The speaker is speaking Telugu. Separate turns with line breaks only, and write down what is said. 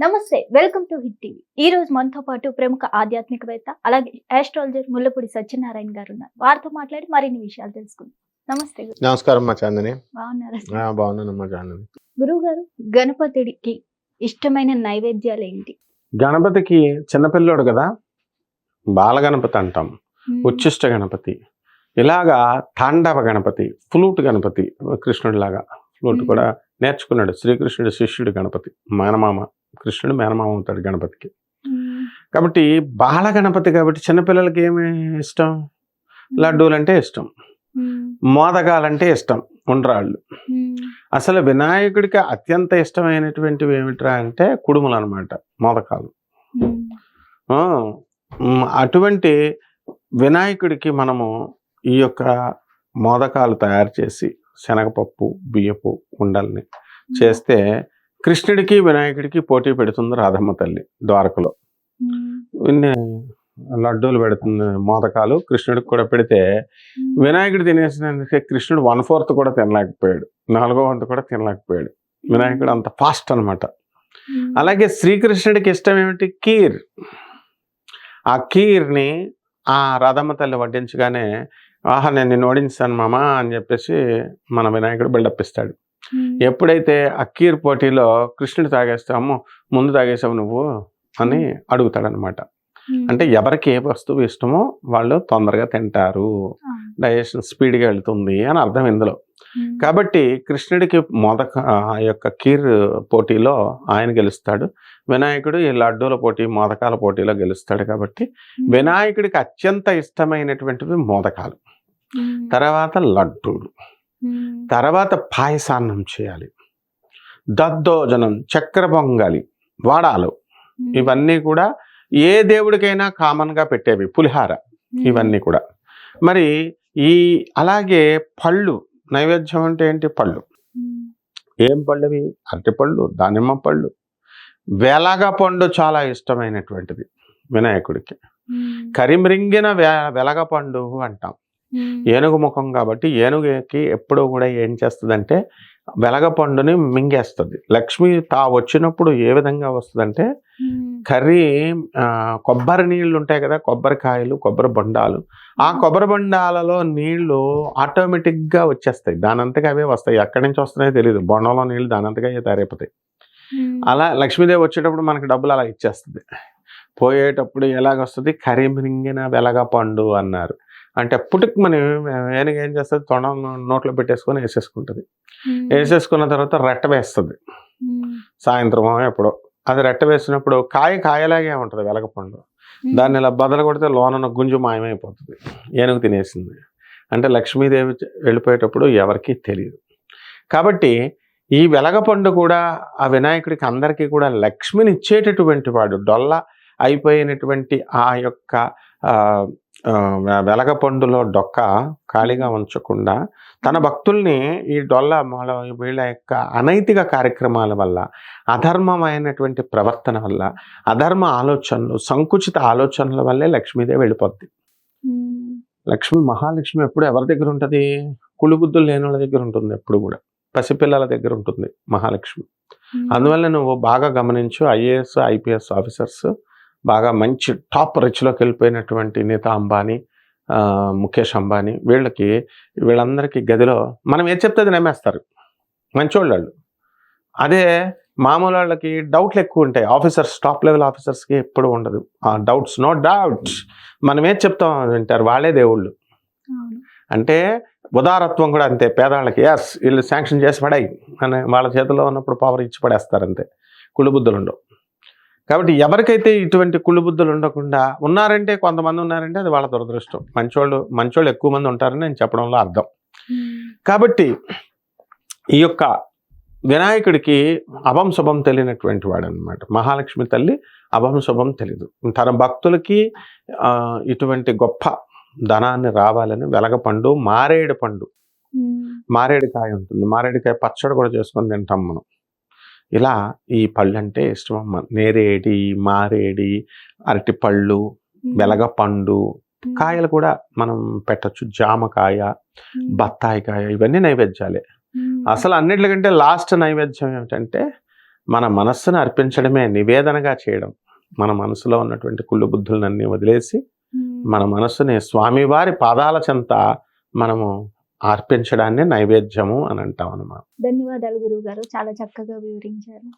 నమస్తే వెల్కమ్ టు హిట్ టీవీ. ఈ రోజు మనతో పాటు ప్రముఖ ఆధ్యాత్మికవేత్త అలాగే ఆస్ట్రాలజర్ ముల్లపూడి సత్యనారాయణ గారు ఉన్నారు. వారితో మాట్లాడి మరిన్ని విషయాలు తెలుసుకుందాం. నమస్తే
నమస్కారం మా చాందని.
బాగున్నారా?
ఆ, బాగున్నానమ్మా చాందని.
గురువు గారు గణపతికి ఇష్టమైన నైవేద్యాలు ఏంటి?
గణపతికి చిన్నపిల్లోడు కదా బాల గణపతి అంటాం. ఉచ్చిష్ట గణపతి. ఇలాగా తాండవ గణపతి ఫ్లూట్ గణపతి కృష్ణుడిలాగా ఫ్లూట్ కూడా నేర్చుకున్నాడు శ్రీకృష్ణుడి శిష్యుడు గణపతి మేనమామ. కృష్ణుడు మేనమామ అవుతాడు గణపతికి. కాబట్టి బాల గణపతి కాబట్టి చిన్నపిల్లలకి ఏమి ఇష్టం? లడ్డూలు అంటే ఇష్టం. మోదకాలంటే ఇష్టం ఉండ్రాళ్ళు. అసలు వినాయకుడికి అత్యంత ఇష్టమైనటువంటివి ఏమిట్రా అంటే కుడుములు అనమాట మోదకాలు అటువంటి వినాయకుడికి మనము ఈ యొక్క మోదకాలు తయారు చేసి శనగపప్పు బియ్యపు ఉండల్ని చేస్తే కృష్ణుడికి వినాయకుడికి పోటీ పెడుతుంది రాధమ్మ తల్లి ద్వారకలో. లడ్డూలు పెడుతుంది మోదకాలు కృష్ణుడికి కూడా పెడితే. వినాయకుడు తినేసినందుకే కృష్ణుడు వన్ ఫోర్త్ కూడా తినలేకపోయాడు. నాలుగో వంతు కూడా తినలేకపోయాడు. వినాయకుడు అంత ఫాస్ట్ అన్నమాట.
మ్మ్.
అలాగే శ్రీకృష్ణుడికి ఇష్టం ఏమిటి? కీర్. ఆ కీర్ని ఆ రాధమ్మ తల్లి వడ్డించగానే ఆహా నేను నిన్ను ఓడించాను మామా అని చెప్పేసి మన వినాయకుడు బిల్డప్ ఇస్తాడు. ఎప్పుడైతే ఆ కీర్ పోటీలో కృష్ణుడు తాగేస్తే అమ్మో ముందు తాగేసావు నువ్వు అని అడుగుతాడనమాట. అంటే ఎవరికి ఏ వస్తువు ఇష్టమో వాళ్ళు తొందరగా తింటారు. డైజెషన్ స్పీడ్గా వెళ్తుంది అని అర్థం ఇందులో. కాబట్టి కృష్ణుడికి మొదక ఆ యొక్క కీర్ పోటీలో ఆయన గెలుస్తాడు వినాయకుడు ఈ లడ్డూల పోటీ మోదకాల పోటీలో గెలుస్తాడు కాబట్టి. వినాయకుడికి అత్యంత ఇష్టమైనటువంటివి మోదకాలు. తర్వాత లడ్డూలు. తర్వాత పాయసాన్నం చేయాలి. దద్దోజనం చక్కెర పొంగలి వడాలు. ఇవన్నీ కూడా ఏ దేవుడికైనా కామన్గా పెట్టేవి పులిహార. ఇవన్నీ కూడా. మరి ఈ అలాగే పళ్ళు నైవేద్యం అంటే ఏంటి పళ్ళు. ఏం పళ్ళువి? అరటిపళ్ళు దానిమ్మ పళ్ళు. వెలగ పండు చాలా ఇష్టమైనటువంటిది వినాయకుడికి. కరిమ్రింగిన వె వెలగ పండు అంటాం. ఏనుగు ముఖం కాబట్టి ఏనుగుకి ఎప్పుడూ కూడా ఏం చేస్తుందంటే వెలగ పండుని మింగేస్తుంది. లక్ష్మి తా వచ్చినప్పుడు ఏ విధంగా వస్తుందంటే. కర్రీ కొబ్బరి నీళ్ళు ఉంటాయి కదా కొబ్బరికాయలు కొబ్బరి బొండాలు. ఆ కొబ్బరి బొండాలలో నీళ్ళు ఆటోమేటిక్గా వచ్చేస్తాయి. దానంతగా అవే వస్తాయి. ఎక్కడి నుంచి వస్తున్నాయో తెలియదు బొండంలో నీళ్ళు దానంతగా అవే తయారైపోతాయి. అలా లక్ష్మీదేవి వచ్చేటప్పుడు మనకి డబ్బులు అలా ఇచ్చేస్తుంది. పోయేటప్పుడు ఎలాగొస్తుంది? కరిమిరింగిన వెలగ పండు అన్నారు. అంటే పుట్టుకు మనం ఏనుగు ఏం చేస్తుంది? తొండం నోట్లో పెట్టేసుకొని వేసేసుకుంటుంది. వేసేసుకున్న తర్వాత రెట్ట వేస్తుంది. సాయంత్రం ఎప్పుడో. అది రెట్ట వేసినప్పుడు కాయ కాయలాగే ఉంటుంది వెలగపండు దాన్ని ఇలా బదలు కొడితే లోన గుంజు మాయమైపోతుంది. ఏనుగు తినేసింది. అంటే లక్ష్మీదేవి వెళ్ళిపోయేటప్పుడు ఎవరికీ తెలియదు కాబట్టి ఈ వెలగపండు కూడా ఆ వినాయకుడికి అందరికీ కూడా లక్ష్మిని ఇచ్చేటటువంటి వాడు డొల్ల అయిపోయినటువంటి ఆ యొక్క వెలగపండులో డొక్క ఖాళీగా ఉంచకుండా తన భక్తుల్ని ఈ డొల్ల మొల వీళ్ళ యొక్క అనైతిక కార్యక్రమాల వల్ల అధర్మమైనటువంటి ప్రవర్తన వల్ల అధర్మ ఆలోచనలు సంకుచిత ఆలోచనల వల్లే లక్ష్మీదేవి వెళ్ళిపోద్ది. లక్ష్మి మహాలక్ష్మి ఎప్పుడు ఎవరి దగ్గర ఉంటుంది కుళ్ళుబుద్ధులు లేని వాళ్ళ దగ్గర ఉంటుంది ఎప్పుడు కూడా పసిపిల్లల దగ్గర ఉంటుంది మహాలక్ష్మి. అందువల్ల నువ్వు బాగా గమనించు ఐఏఎస్ ఐపీఎస్ ఆఫీసర్స్ బాగా మంచి టాప్ రిచ్లోకి వెళ్ళిపోయినటువంటి నీతా అంబానీ ముఖేష్ అంబానీ వీళ్ళకి వీళ్ళందరికీ గదిలో మనం ఏది చెప్తే అది నమ్మేస్తారు. మంచోళ్ళు వాళ్ళు అదే మామూలు వాళ్ళకి డౌట్లు ఎక్కువ ఉంటాయి. ఆఫీసర్స్ టాప్ లెవెల్ ఆఫీసర్స్కి ఎప్పుడు ఉండదు. ఆ డౌట్స్ నో డౌట్స్. మనం ఏది చెప్తాం వింటారు. వాళ్ళే దేవుళ్ళు. అంటే ఉదారత్వం కూడా అంతే. పేదవాళ్ళకి ఎస్ వీళ్ళు శాంక్షన్ చేసి పడాయి అని వాళ్ళ చేతిలో ఉన్నప్పుడు పవర్ ఇచ్చి పడేస్తారు అంతే. కుళ్ళుబుద్ధులు ఉండవు కాబట్టి ఎవరికైతే ఇటువంటి కుళ్ళుబుద్ధులు ఉండకుండా ఉన్నారంటే కొంతమంది ఉన్నారంటే అది వాళ్ళ దురదృష్టం. మంచోళ్ళు మంచోళ్ళు ఎక్కువ మంది ఉంటారని నేను చెప్పడంలో అర్థం. కాబట్టి ఈ యొక్క వినాయకుడికి అభం శుభం తెలియనటువంటి వాడు అనమాట మహాలక్ష్మి తల్లి అభం శుభం తెలియదు తన భక్తులకి ఇటువంటి గొప్ప ధనాన్ని రావాలని వెలగపండు మారేడు పండు. మారేడుకాయ ఉంటుంది. మారేడుకాయ పచ్చడి కూడా చేసుకొని తింటాం మనం. ఇలా ఈ పళ్ళు అంటే ఇష్టం అమ్మ నేరేడి మారేడి అరటి పళ్ళు. వెలగపండు. కాయలు కూడా మనం పెట్టచ్చు జామకాయ. బత్తాయికాయ ఇవన్నీ నైవేద్యాలే. అసలు అన్నిటికంటే లాస్ట్ నైవేద్యం ఏమిటంటే మన మనస్సును అర్పించడమే నివేదనగా చేయడం మన మనసులో ఉన్నటువంటి కుళ్ళు బుద్ధులన్నీ వదిలేసి. మన మనస్సుని స్వామివారి పాదాల చెంత మనము అర్పించడాన్ని నైవేద్యము అని అంటాం అన్నమాట.
ధన్యవాదాలు గురువు గారు చాలా చక్కగా వివరించారు.